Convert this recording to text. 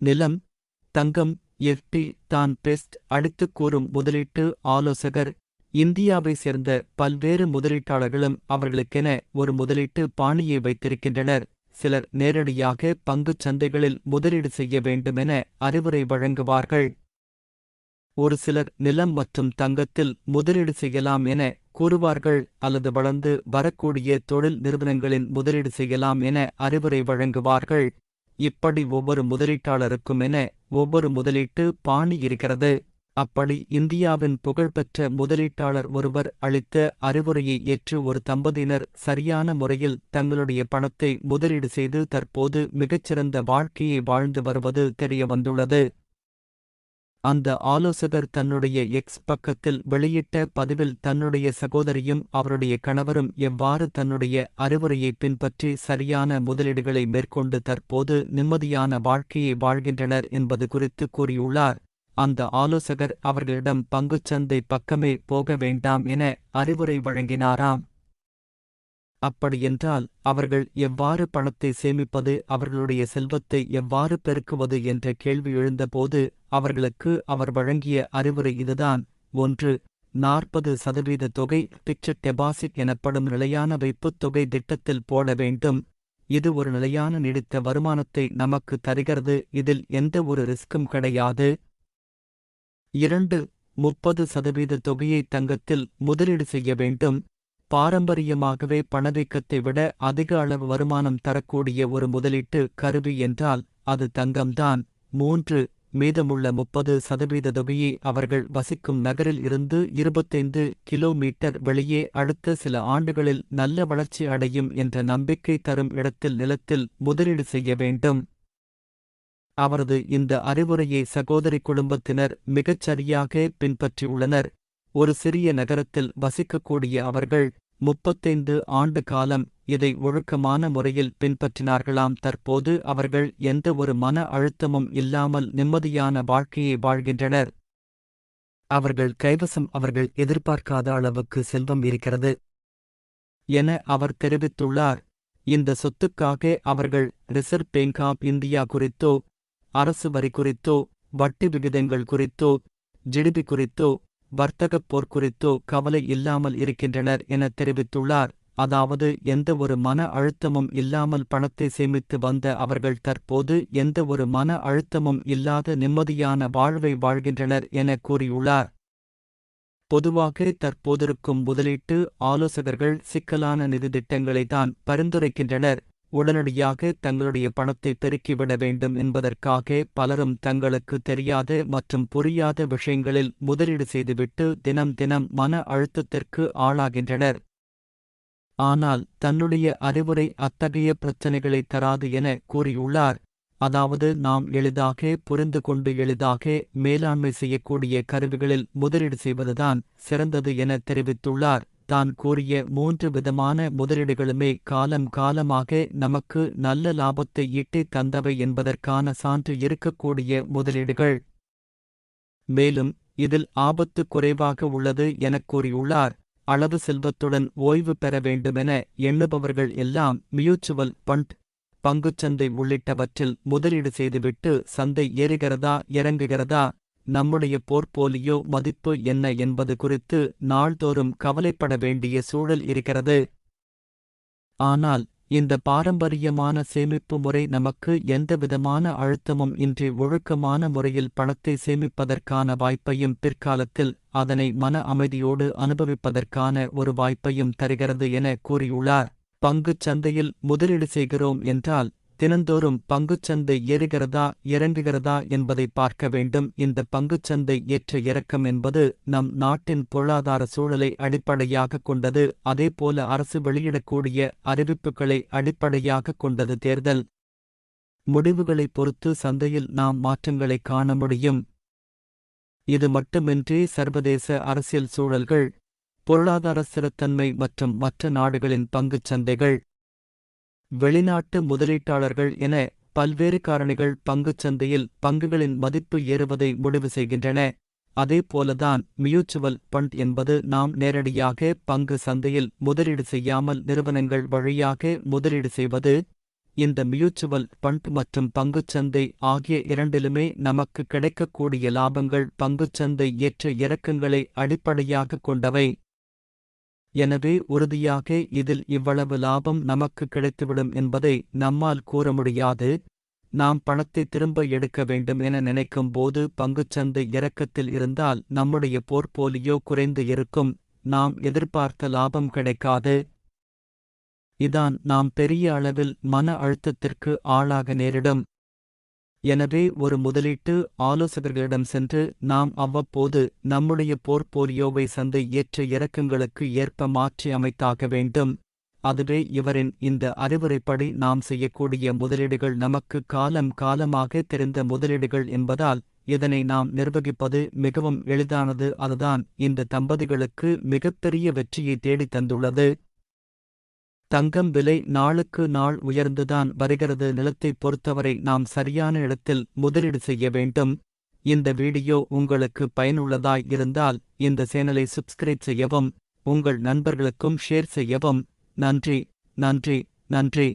நிலம் தங்கம் எஃப்டி தான் பெஸ்ட் அடுத்து கூறும் முதலீட்டு ஆலோசகர். இந்தியாவை சேர்ந்த பல்வேறு முதலீட்டாளர்களும் அவர்களுக்கென ஒரு முதலீட்டு பாணியை வைத்திருக்கின்றனர். சிலர் நேரடியாக பங்குச் சந்தைகளில் முதலீடு செய்ய வேண்டுமென அறிவுரை வழங்குவார்கள். ஒரு சிலர் நிலம் மற்றும் தங்கத்தில் முதலீடு செய்யலாம் என கூறுவார்கள் அல்லது வளர்ந்து வரக்கூடிய தொழில் நிறுவனங்களில் முதலீடு செய்யலாம் என அறிவுரை வழங்குவார்கள். இப்படி ஒவ்வொரு முதலீட்டாளருக்கும் என ஒவ்வொரு முதலீட்டு பாணி இருக்கிறது. அப்படி இந்தியாவின் புகழ்பெற்ற முதலீட்டாளர் ஒருவர் அளித்த அறிவுரையை ஏற்று ஒரு தம்பதியினர் சரியான முறையில் தங்களுடைய பணத்தை முதலீடு செய்து தற்போது மிகச்சிறந்த வாழ்க்கையை வாழ்ந்து வருவது தெரியவந்துள்ளது. அந்த ஆலோசகர் தன்னுடைய எக்ஸ் பக்கத்தில் வெளியிட்ட பதிவில் தன்னுடைய சகோதரியும் அவருடைய கணவரும் எவ்வாறு தன்னுடைய அறிவுரையை பின்பற்றி சரியான முதலீடுகளை மேற்கொண்டு தற்போது நிம்மதியான வாழ்க்கையை வாழ்கின்றனர் என்பது குறித்து கூறியுள்ளார். அந்த ஆலோசகர் அவர்களிடம் பங்குச்சந்தை பக்கமே போக வேண்டாம் என அறிவுரை வழங்கினாராம். அப்படியென்றால் அவர்கள் எவ்வாறு பணத்தை சேமிப்பது அவர்களுடைய செல்வத்தை எவ்வாறு பெருக்குவது என்ற கேள்வி எழுந்தபோது அவர்களுக்கு அவர் வழங்கிய அறிவுரை இதுதான். ஒன்று நாற்பது சதவீத தொகை பிக்சர் டெபாசிட் எனப்படும் நிலையான வைப்புத் தொகை திட்டத்தில் போட வேண்டும். இது ஒரு நிலையான நீடித்த வருமானத்தை நமக்கு தருகிறது இதில் எந்த ஒரு ரிஸ்க்கும் கிடையாது. இரண்டு முப்பது சதவீத தொகையை தங்கத்தில் முதலீடு செய்ய வேண்டும். பாரம்பரியமாகவே பணவீக்கத்தை விட அதிக அளவு வருமானம் தரக்கூடிய ஒரு முதலீட்டு கருவி என்றால் அது தங்கம்தான். மூன்று மீதமுள்ள முப்பது சதவீத தொகையை அவர்கள் வசிக்கும் நகரில் இருந்து இருபத்தைந்து கிலோமீட்டர் வெளியே அடுத்த சில ஆண்டுகளில் நல்ல வளர்ச்சி அடையும் என்ற நம்பிக்கை தரும் இடத்தில் நிலத்தில் முதலீடு செய்ய வேண்டும். அவரது இந்த அறிவுரையை சகோதரி குடும்பத்தினர் மிகச் சரியாக பின்பற்றியுள்ளனர். ஒரு சிறிய நகரத்தில் வசிக்கக்கூடிய அவர்கள் முப்பத்தைந்து ஆண்டு காலம் இதை ஒழுக்கமான முறையில் பின்பற்றினார்களாம். தற்போது அவர்கள் எந்த ஒரு மன அழுத்தமும் இல்லாமல் நிம்மதியான வாழ்க்கையை வாழ்கின்றனர். அவர்கள் கைவசம் அவர்கள் எதிர்பார்க்காத அளவுக்கு செல்வம் இருக்கிறது என அவர் தெரிவித்துள்ளார். இந்த சொத்துக்காக அவர்கள் ரிசர்வ் பேங்க் ஆப் இந்தியா குறித்தோ அரசு வரி குறித்தோ வட்டி விகிதங்கள் குறித்தோ ஜிடிபி குறித்தோ வர்த்தகப் போர் குறித்தோ கவலை இல்லாமல் இருக்கின்றனர் என தெரிவித்துள்ளார். அதாவது எந்த ஒரு மன அழுத்தமும் இல்லாமல் பணத்தை சேமித்து வந்த அவர்கள் தற்போது எந்த ஒரு மன அழுத்தமும் இல்லாத நிம்மதியான வாழ்வை வாழ்கின்றனர் என கூறியுள்ளார். பொதுவாக தற்போதிருக்கும் முதலீட்டு ஆலோசகர்கள் சிக்கலான நிதி திட்டங்களை தான் பரிந்துரைக்கின்றனர். உடனடியாக தங்களுடைய பணத்தை பெருக்கிவிட வேண்டும் என்பதற்காக பலரும் தங்களுக்கு தெரியாத மற்றும் புரியாத விஷயங்களில் முதலீடு செய்துவிட்டு தினம் தினம் மன அழுத்தத்திற்கு ஆளாகின்றனர். ஆனால் தன்னுடைய அறிவுரை அத்தகைய பிரச்சனைகளை தராது என கூறியுள்ளார். அதாவது நாம் எளிதாக புரிந்து கொண்டு எளிதாக மேலாண்மை செய்யக்கூடிய கருவிகளில் முதலீடு செய்வதுதான் சிறந்தது என தெரிவித்துள்ளார். தான் கூறிய மூன்று விதமான முதலீடுகளுமே காலம் காலமாக நமக்கு நல்ல லாபத்தை ஈட்டி தந்தவை என்பதற்கான சான்று இருக்கக்கூடிய முதலீடுகள். மேலும் இதில் ஆபத்து குறைவாக உள்ளது எனக் கூறியுள்ளார். அளவு செல்வத்துடன் ஓய்வு பெற வேண்டுமென எண்ணுபவர்கள் எல்லாம் மியூச்சுவல் பண்ட் பங்குச்சந்தை உள்ளிட்டவற்றில் முதலீடு செய்துவிட்டு சந்தை ஏறுகிறதா இறங்குகிறதா நம்முடைய போர்ட்போலியோ மதிப்பு என்ன என்பது குறித்து நாள்தோறும் கவலைப்பட வேண்டிய சூழல் இருக்கிறது. ஆனால் இந்த பாரம்பரியமான சேமிப்பு முறை நமக்கு எந்தவிதமான அழுத்தமும் இன்றி ஒழுக்கமான முறையில் பணத்தை சேமிப்பதற்கான வாய்ப்பையும் பிற்காலத்தில் அதனை மன அமைதியோடு அனுபவிப்பதற்கான ஒரு வாய்ப்பையும் தருகிறது என கூறியுள்ளார். பங்குச் சந்தையில் முதலீடு செய்கிறோம் என்றால் தினந்தோறும் பங்குச்சந்தை ஏறுகிறதா இறங்குகிறதா என்பதை பார்க்க வேண்டும். இந்த பங்குச்சந்தை ஏற்ற இறக்கம் என்பது நம் நாட்டின் பொருளாதார சூழலை அடிப்படையாக கொண்டது. அதேபோல அரசு வெளியிடக்கூடிய அறிவிப்புகளை அடிப்படையாக கொண்டது தேர்தல். முடிவுகளை பொறுத்து சந்தையில் நாம் மாற்றங்களை காண முடியும். இது மட்டுமின்றி சர்வதேச அரசியல் சூழல்கள் பொருளாதார ஸ்திரத்தன்மை மற்றும் மற்ற நாடுகளின் பங்குச் சந்தைகள் வெளிநாட்டு முதலீட்டாளர்கள் என பல்வேறு காரணிகள் பங்குச் சந்தையில் பங்குகளின் மதிப்பு ஏறுவதை முடிவு செய்கின்றன. அதேபோலதான் மியூச்சுவல் ஃபண்ட் என்பது நாம் நேரடியாக பங்கு சந்தையில் முதலீடு செய்யாமல் நிறுவனங்கள் வழியாக முதலீடு செய்வது இந்த மியூச்சுவல் ஃபண்ட் மற்றும் பங்குச்சந்தை ஆகிய இரண்டிலுமே நமக்கு கிடைக்கக்கூடிய லாபங்கள் பங்குச்சந்தை ஏற்ற இறக்கங்களை அடிப்படையாகக் கொண்டவை. எனவே உறுதியாக இதில் இவ்வளவு லாபம் நமக்கு கிடைத்துவிடும் என்பதை நம்மால் கூற முடியாது. நாம் பணத்தை திரும்ப எடுக்க வேண்டும் என நினைக்கும் போது பங்குச்சந்தை இறக்கத்தில் இருந்தால் நம்முடைய போர்ட்போலியோ குறைந்து இருக்கும். நாம் எதிர்பார்த்த லாபம் கிடைக்காது. இதான் நாம் பெரிய அளவில் மன அழுத்தத்திற்கு ஆளாக நேரிடும். எனவே ஒரு முதலீட்டு ஆலோசகர்களிடம் சென்று நாம் அவ்வப்போது நம்முடைய போர்ட்போலியோவை சந்தை ஏற்ற இறக்கங்களுக்கு ஏற்ப மாற்றி அமைத்தாக வேண்டும். அதுவே இவரின் இந்த அறிவுரைப்படி நாம் செய்யக்கூடிய முதலீடுகள் நமக்கு காலம் காலமாக தெரிந்த முதலீடுகள் என்பதால் இதனை நாம் நிர்வகிப்பது மிகவும் எளிதானது. அதுதான் இந்த தம்பதிகளுக்கு மிகப்பெரிய வெற்றியை தேடித் தந்துள்ளது. தங்கம் விலை நாளுக்கு நாள் உயர்ந்துதான் வருகிறது. நிலத்தை பொறுத்தவரை நாம் சரியான இடத்தில் முதலீடு செய்ய வேண்டும். இந்த வீடியோ உங்களுக்கு பயனுள்ளதாய் இருந்தால் இந்த சேனலை சப்ஸ்கிரைப் செய்யவும் உங்கள் நண்பர்களுக்கும் ஷேர் செய்யவும். நன்றி நன்றி நன்றி.